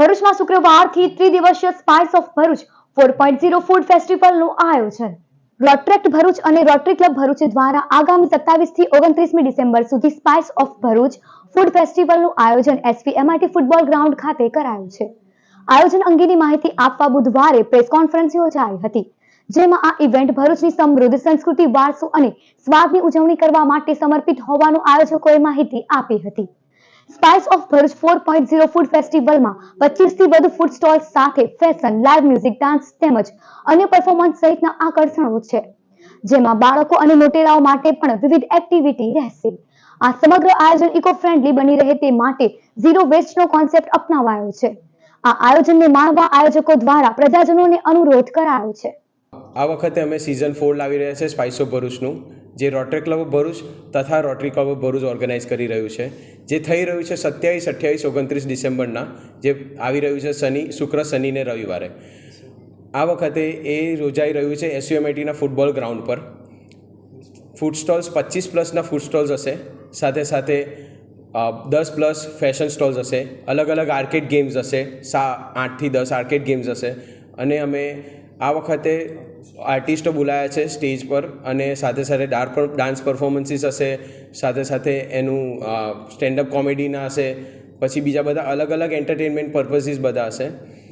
ભરૂચમાં શુક્રવારથી ત્રિદિવસીય spice of Bharuch four point zero food ફેસ્ટિવલનું આયોજન. રોટ્રેક્ટ ભરૂચ અને રોટરી ક્લબ ભરૂચ દ્વારા આગામી સત્તાવીસથી ઓગણત્રીસમી ડિસેમ્બર સુધી સ્પાઇસ ઓફ ભરૂચ ફૂડ ફેસ્ટિવલનું આયોજન એસપી એમઆરટી ફૂટબોલ ગ્રાઉન્ડ ખાતે કરાયું છે. આયોજન અંગેની માહિતી આપવા બુધવારે પ્રેસ કોન્ફરન્સ યોજાઈ હતી, જેમાં આ ઇવેન્ટ ભરૂચની સમૃદ્ધ સંસ્કૃતિ, વારસો અને સ્વાદની ઉજવણી કરવા માટે સમર્પિત હોવાનું આયોજકોએ માહિતી આપી હતી. Spice of Bharuch four point zero food ફેસ્ટિવલમાં પચીસથી વધુ ફૂડ સ્ટોલ સાથે ફેશન લાઇવ મ્યુઝિક ડાન્સ તેમજ અન્ય પરફોર્મન્સ સહિતના આકર્ષણો છે. જેમાં બાળકો અને મોટેરાઓ માટે પણ વિવિધ એક્ટિવિટી રહેશે. આ સમગ્ર આયોજન ઇકો ફ્રેન્ડલી બની રહે તે માટે ઝીરો વેસ્ટનો કોન્સેપ્ટ અપનાવાયો છે. આ આયોજનને માણવા આયોજકો દ્વારા પ્રજાજનોને અનુરોધ કરાયો છે. આ વખતે અમે સિઝન ફોર લાવી રહ્યા છે સ્પાઇસ ભરૂચનું જે રોટરી ક્લબ ઓફ ભરૂચ તથા rotary club of Bharuch organise કરી રહ્યું છે. જે થઈ રહ્યું છે સત્યાવીસ, અઠ્યાવીસ, ઓગણત્રીસ ડિસેમ્બરના, જે આવી રહ્યું છે શનિ, શુક્ર શનિ ને રવિવારે. આ વખતે એ યોજાઈ રહ્યું છે એસયુએમઆઈટીના ફૂટબોલ ગ્રાઉન્ડ પર. ફૂડ સ્ટોલ્સ પચીસ પ્લસના ફૂડ સ્ટોલ્સ હશે. સાથે સાથે દસ પ્લસ ફેશન સ્ટોલ્સ હશે. અલગ અલગ આર્કેડ ગેમ્સ હશે. સા, આઠથી દસ આર્કેડ ગેમ્સ હશે. અને અમે આ વખતે આર્ટિસ્ટો બોલાયા છે સ્ટેજ પર અને સાથે સાથે ડાર્ક ડાન્સ પરફોર્મન્સીસ હશે, સાથે સાથે એનું સ્ટેન્ડઅપ કોમેડીના હશે, પછી બીજા બધા અલગ અલગ એન્ટરટેનમેન્ટ પર્પઝીસ બધા હશે.